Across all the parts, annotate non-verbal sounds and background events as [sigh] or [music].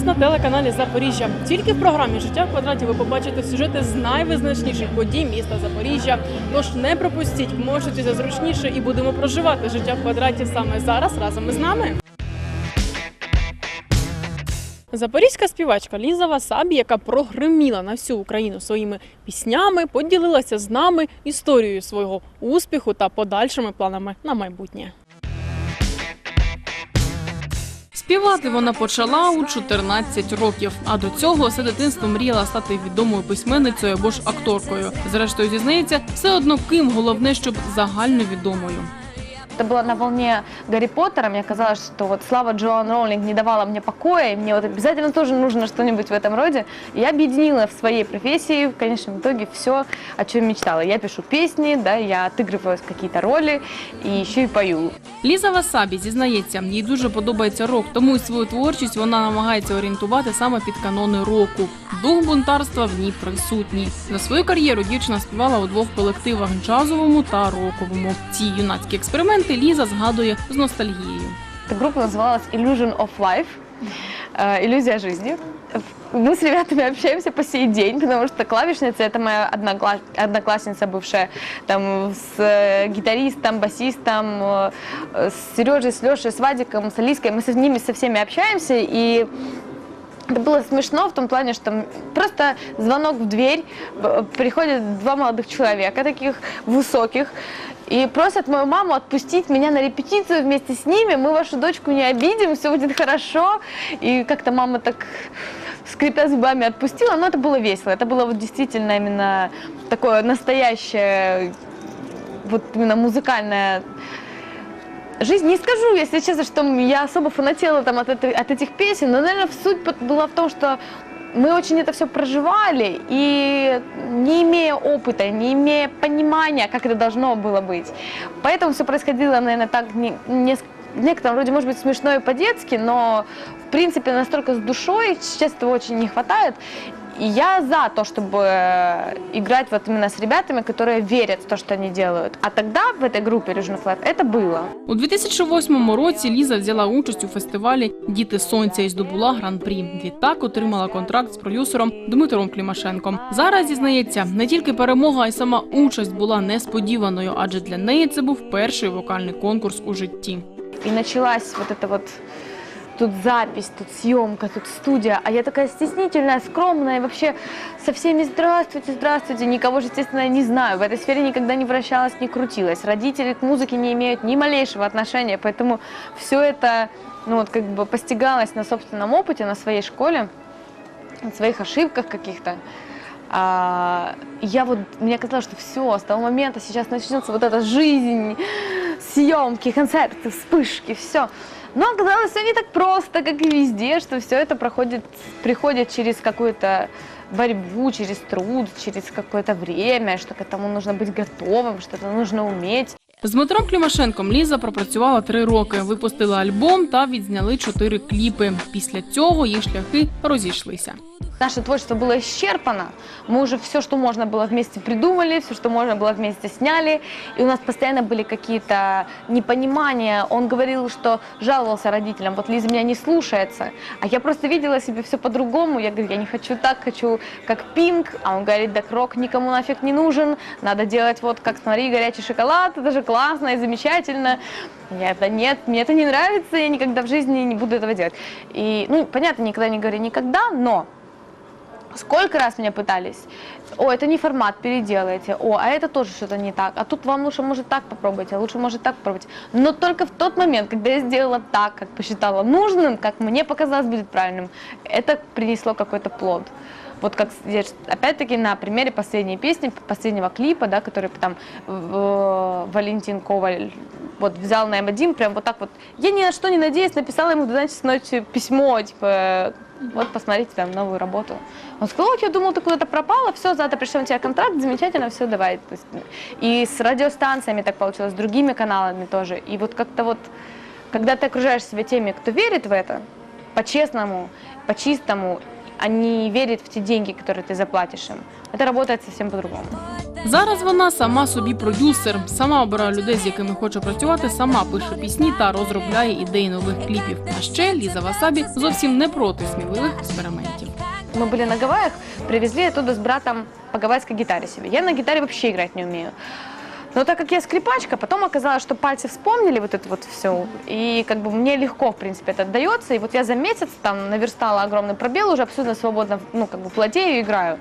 Вас на телеканалі Запоріжжя. Тільки в програмі Життя в квадраті ви побачите сюжети з найвизначніших подій міста Запоріжжя. Тож не пропустіть, можете зручніше і будемо проживати життя в квадраті саме зараз разом із нами. Запорізька співачка Ліза Васабі, яка прогриміла на всю Україну своїми піснями, поділилася з нами історією свого успіху та подальшими планами на майбутнє. Співати вона почала у 14 років, а до цього все дитинство мріяла стати відомою письменницею або ж акторкою. Зрештою, зізнається, все одно ким головне, щоб загальновідомою Это было на волне Гарри Поттера. Мне казалось, что вот слава Джоан Роулинг не давала мне покоя, и мне вот обязательно тоже нужно что-нибудь в этом роде. И я объединила в своей профессии, в конечном итоге, все, о чем мечтала. Я пишу песни, да, я отыгрываю какие-то роли, и еще и пою. Ліза Васабі зізнається, їй дуже подобається рок, тому і свою творчість вона намагається орієнтувати саме під канони року. Дух бунтарства в ній присутній. За свою кар'єру дівчина співала у двох колективах джазовому та роковому. Ці юнацькі експерименти Ліза згадує з ностальгією. Эта группа называлась Illusion of Life, э, иллюзия жизни. Мы с ребятами общаемся по сей день, потому что клавишница это моя одногла- одноклассница бывшая, там с э, гитаристом, басистом, э, с Сережей, с Лешей, с Вадиком, с Алиской. Мы с ними со всеми общаемся и это было смешно в том плане, что м- просто звонок в дверь, б- приходят два молодых человека, таких высоких, и просят мою маму отпустить меня на репетицию вместе с ними, мы вашу дочку не обидим, все будет хорошо. И как-то мама так, скрипя зубами, отпустила, но это было весело, это было вот действительно именно такое настоящее, вот именно музыкальное Жизнь. Не скажу, если честно, что я особо фанатела там от, этой- от этих песен, но, наверное, суть была в том, что мы очень это все проживали, и не имея опыта, не имея понимания, как это должно было быть. Поэтому все происходило, наверное, так не, не с- в некотором роде, может быть, смешно и по-детски, но, в принципе, настолько с душой, сейчас этого очень не хватает. И я за то, чтобы э, играть вот именно с ребятами, которые верят в то, что они делают. А тогда в этой группе Illusion of Life это было. У 2008 році Ліза взяла участь у фестивалі Діти сонця і здобула гран-прі. Відтак отримала контракт з продюсером Дмитром Клімашенком. Зараз зізнається, не тільки перемога, а й сама участь була несподіваною, адже для неї це був перший вокальний конкурс у житті. И началась вот эта вот тут запись, тут съемка, тут студия, а я такая стеснительная, скромная, и вообще со всеми здравствуйте, здравствуйте, никого же, естественно, не знаю, в этой сфере никогда не вращалась, не крутилась, родители к музыке не имеют ни малейшего отношения, поэтому все это, ну вот как бы постигалось на собственном опыте, на своей школе, на своих ошибках каких-то. А, я вот, мне казалось, что все, с того момента сейчас начнется вот эта жизнь, съемки, концерты, вспышки, все. Но оказалось, все не так просто, как и везде, что все это проходит, приходит через какую-то борьбу, через труд, через какое-то время, что к этому нужно быть готовым, что это нужно уметь. З Дмитром Клімашенком Ліза пропрацювала три роки, випустила альбом та відзняли чотири кліпи. Після цього їх шляхи розійшлися. Наше творчество было исчерпано. Мы уже все, что можно было вместе придумали, все, что можно было вместе сняли. И у нас постоянно были какие-то непонимания. Он говорил, что жаловался родителям, вот Лиза меня не слушается. А я просто видела себе все по-другому. Я говорю, я не хочу так, хочу как Пинк. А он говорит, да рок никому нафиг не нужен. Надо делать вот как, смотри, горячий шоколад. Это же классно и замечательно. Я, да нет, мне это не нравится, я никогда в жизни не буду этого делать. И, ну, понятно, никогда не говори никогда, но Сколько раз меня пытались, о, это не формат, переделайте, о, а это тоже что-то не так, а тут вам лучше может так попробуйте, а лучше может так попробуйте. Но только в тот момент, когда я сделала так, как посчитала нужным, как мне показалось будет правильным, это принесло какой-то плод. Вот как опять-таки на примере последней песни, последнего клипа, да, который там э, Валентин Коваль вот взял на М1, прям вот так вот. Я ни на что не надеюсь, написала ему 12 ночи письмо, типа, вот посмотрите там новую работу. Он сказал, я думал, ты куда-то пропала, все, завтра пришел у тебя контракт, замечательно, все, давай. Есть, и с радиостанциями так получилось, с другими каналами тоже. И вот как-то вот, когда ты окружаешь себя теми, кто верит в это, по-честному, по-чистому, а не верит в те деньги, которые ты заплатишь им, это работает совсем по-другому. Зараз вона сама собі продюсер, сама обирає людей, з якими хоче працювати, сама пише пісні та розробляє ідеї нових кліпів. А ще Ліза Васабі зовсім не проти сміливих експериментів. Мы были на Гавайях, привезли оттуда с братом по гавайской гитаре себе. Я на гитаре вообще играть не умею. Но так как я скрипачка, потом оказалось, что пальцы вспомнили вот это вот все. И как бы мне легко, в принципе, это отдается. И вот я за месяц там наверстала огромный пробел, уже абсолютно свободно, ну, как бы владею и играю.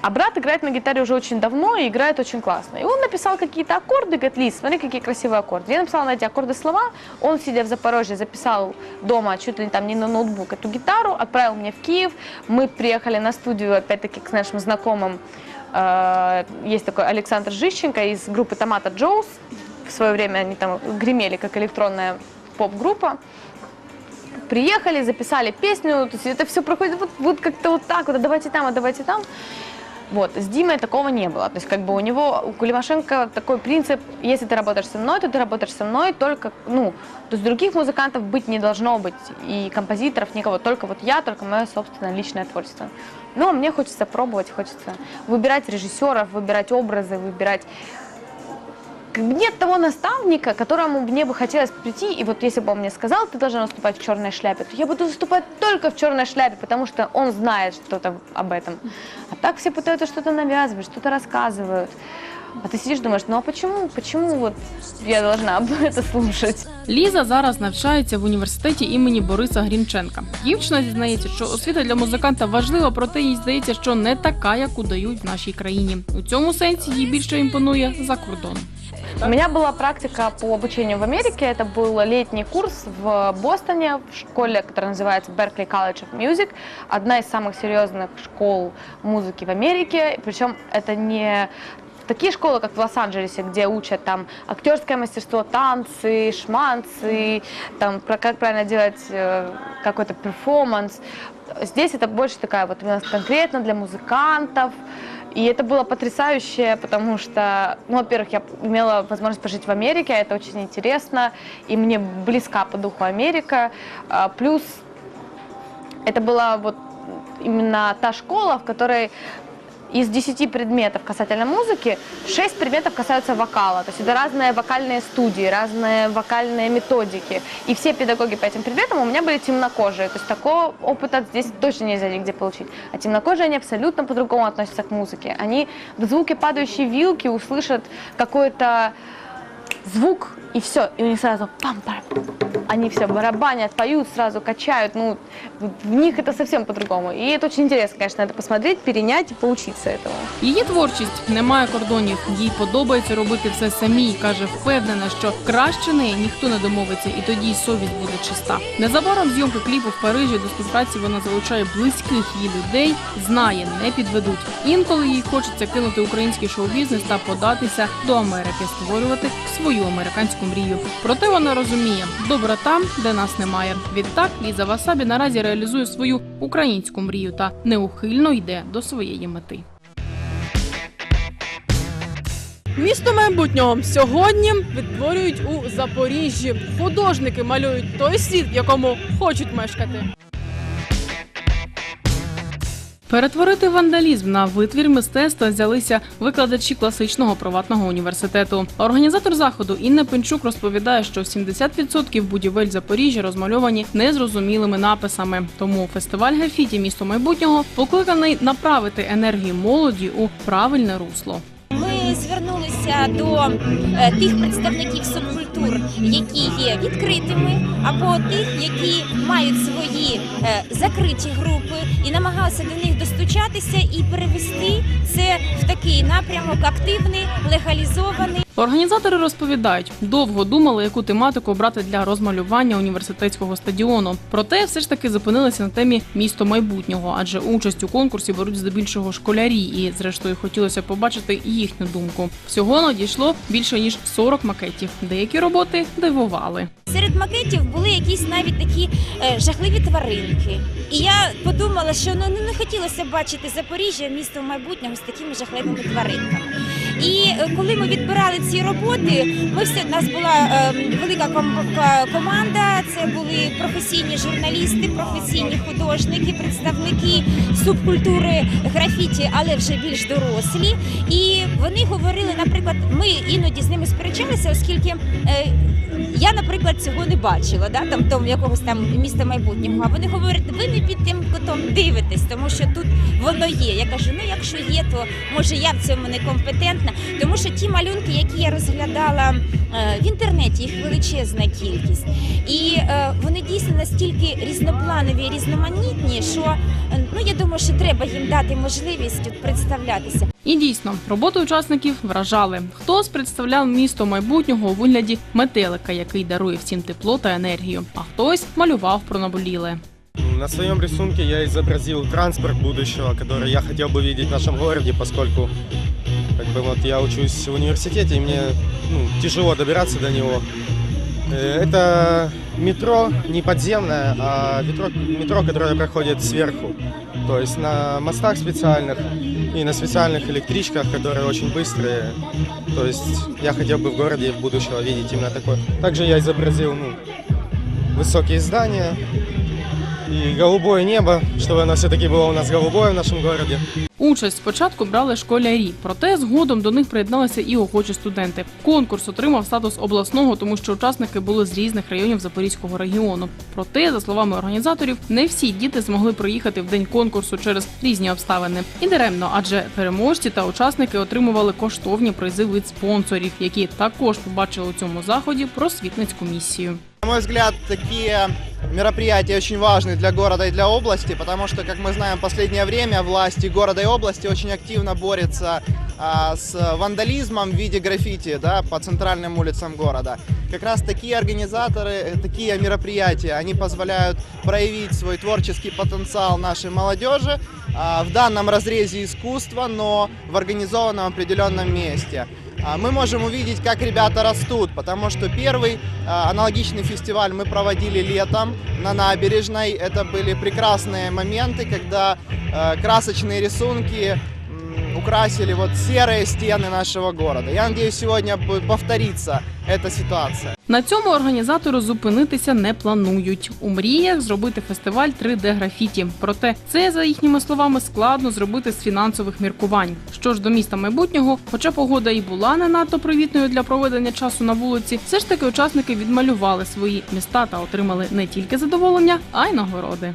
А брат играет на гитаре уже очень давно и играет очень классно. И он написал какие-то аккорды, говорит, Лиз, смотри, какие красивые аккорды. Я написала на эти аккорды слова, он, сидя в Запорожье, записал дома чуть ли там не на ноутбук эту гитару, отправил мне в Киев. Мы приехали на студию, опять-таки, к нашим знакомым. Э, Есть такой Александр Жищенко из группы Томата Джоус. В свое время они там гремели как электронная поп-группа. Приехали, записали песню, то есть это все проходит вот, вот как-то вот так вот, а давайте там, а давайте там. Вот, с Димой такого не было. То есть, как бы у него, у Кулимашенко такой принцип, если ты работаешь со мной, то ты работаешь со мной только, ну, то есть других музыкантов быть не должно быть, и композиторов никого, только вот я, только мое собственное личное творчество. Но мне хочется пробовать, хочется выбирать режиссеров, выбирать образы, выбирать как бы нет того наставника, к которому мне бы хотелось прийти, и вот если бы он мне сказал, ты должна наступать в черной шляпе, то я буду выступать только в черной шляпе, потому что он знает что-то об этом. А так все пытаются что-то навязывать, что-то рассказывают. А ты сидишь, думаешь, ну а почему, почему вот я должна [laughs] это слушать? Ліза зараз навчається в університеті імені Бориса Грінченка. Дівчина зізнається, що освіта для музиканта важлива, проте їй здається, що не така, яку дають в нашій країні. У цьому сенсі їй більше імпонує за кордон. У меня была практика по обучению в Америке. Это был летний курс в Бостоне, в школе, которая называется Berkeley College of Music. Одна из самых серьезных школ музыки в Америке. Причем это не такие школы, как в Лос-Анджелесе, где учат там актерское мастерство, танцы, шманцы, там про как правильно делать э, какой-то перформанс. Здесь это больше такая вот именно конкретно для музыкантов. И это было потрясающе, потому что, ну, во-первых, я имела возможность пожить в Америке, это очень интересно, и мне близка по духу Америка. А, Плюс это была вот именно та школа, в которой из 10 предметов касательно музыки, 6 предметов касаются вокала. То есть это разные вокальные студии, разные вокальные методики. И все педагоги по этим предметам у меня были темнокожие. То есть такого опыта здесь точно нельзя нигде получить. А темнокожие, они абсолютно по-другому относятся к музыке. Они в звуке падающей вилки услышат какой-то звук, и все. И у них сразу пам пам Они все барабанят, поют, сразу качают. Ну, в них это совсем по-другому. И это очень интересно, конечно, это посмотреть, перенять и поучиться этому. Її творчість не має кордонів. Їй подобається робити все самій. каже, впевнена, що краще неї ніхто не домовиться, і тоді й совість буде чиста. Незабаром зйомки кліпу в Парижі до співпраці вона залучає близьких її людей. Знає, не підведуть. Інколи їй хочеться кинути український шоу-бізнес та податися до Америки, створювати свою американську мрію. Проте вона розуміє, добре там, де нас немає. Відтак Ліза Васабі наразі реалізує свою українську мрію та неухильно йде до своєї мети. Місто майбутнього сьогодні відтворюють у Запоріжжі. Художники малюють той світ, в якому хочуть мешкати. Перетворити вандалізм на витвір мистецтва взялися викладачі класичного приватного університету. Організатор заходу Інна Пенчук розповідає, що 70% будівель Запоріжжя розмальовані незрозумілими написами. Тому фестиваль графіті місто майбутнього покликаний направити енергію молоді у правильне русло. Ми звернулися до е, тих представників субкультур, які є відкритими, або тих, які мають свої е, закриті групи, і намагалися до них достучатися і перевести це в такий напрямок активний, легалізований. Організатори розповідають, довго думали, яку тематику обрати для розмалювання університетського стадіону. Проте все ж таки зупинилися на темі місто майбутнього, адже участь у конкурсі беруть здебільшого школярі, і зрештою хотілося побачити їхню думку. Всього надійшло більше ніж 40 макетів. Деякі роботи дивували. Серед макетів були якісь навіть такі е, жахливі тваринки. І я подумала, що ну, не хотілося бачити Запоріжжя, місто майбутнього з такими жахливими тваринками. І е, коли ми відбирали ці роботи, ми всі у нас була е, велика ком- команда. Це були професійні журналісти, професійні художники, представники субкультури графіті, але вже більш дорослі. І вони говорили, наприклад, ми іноді з ними сперечалися, оскільки. Я, наприклад, цього не бачила, да, там тому якогось там міста майбутнього. А вони говорять, ви не під тим котом дивитесь, тому що тут воно є. Я кажу, ну якщо є, то може я в цьому не компетентна. Тому що ті малюнки, які я розглядала в інтернеті, їх величезна кількість. І е, вони дійсно настільки різнопланові і різноманітні, що е, ну я думаю, що треба їм дати можливість представлятися. І дійсно, роботи учасників вражали. Хтось представляв місто майбутнього у вигляді метелика, який дарує всім тепло та енергію, а хтось малював про наболіле. На своем рисунке я изобразил транспорт будущего, который я хотел бы видеть в нашем городе, поскольку как бы, вот, я учусь в университете, и мне ну, тяжело добираться до него. Э, Это метро не подземное, а метро, метро, которое проходит сверху. То есть на мостах специальных и на специальных электричках, которые очень быстрые. То есть я хотел бы в городе будущего видеть именно такое. Также я изобразил ну, высокие здания, и голубое небо, чтобы оно все-таки было у нас голубое в нашем городе. Участь спочатку брали школярі, проте згодом до них приєдналися і охочі студенти. Конкурс отримав статус обласного, тому що учасники були з різних районів Запорізького регіону. Проте, за словами організаторів, не всі діти змогли приїхати в день конкурсу через різні обставини. І даремно, адже переможці та учасники отримували коштовні призи від спонсорів, які також побачили у цьому заході просвітницьку місію. На мой взгляд, такие мероприятия очень важны для города и для области, потому что, как мы знаем, в последнее время власти города и области очень активно борются а, с вандализмом в виде граффити да, по центральным улицам города. Как раз такие организаторы, э, такие мероприятия, они позволяют проявить свой творческий потенциал нашей молодежи а, в данном разрезе искусства, но в организованном определенном месте. А, Мы можем увидеть, как ребята растут, потому что первый а, аналогичный фестиваль мы проводили летом на набережной. Это были прекрасные моменты, когда э, красочные рисунки м, украсили вот серые стены нашего города. Я надеюсь, сегодня будет повториться эта ситуация. На цьому організатори зупинитися не планують. У мріях зробити фестиваль 3D графіті. Проте це, за їхніми словами, складно зробити з фінансових міркувань. Що ж до міста майбутнього, хоча погода і була не надто привітною для проведення часу на вулиці, все ж таки учасники відмалювали свої міста та отримали не тільки задоволення, а й нагороди.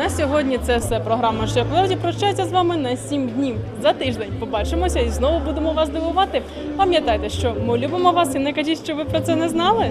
На сьогодні це все. Програма «Шеф прощається з вами на 7 днів. За тиждень побачимося і знову будемо вас дивувати. Пам'ятайте, що ми любимо вас і не кажіть, що ви про це не знали.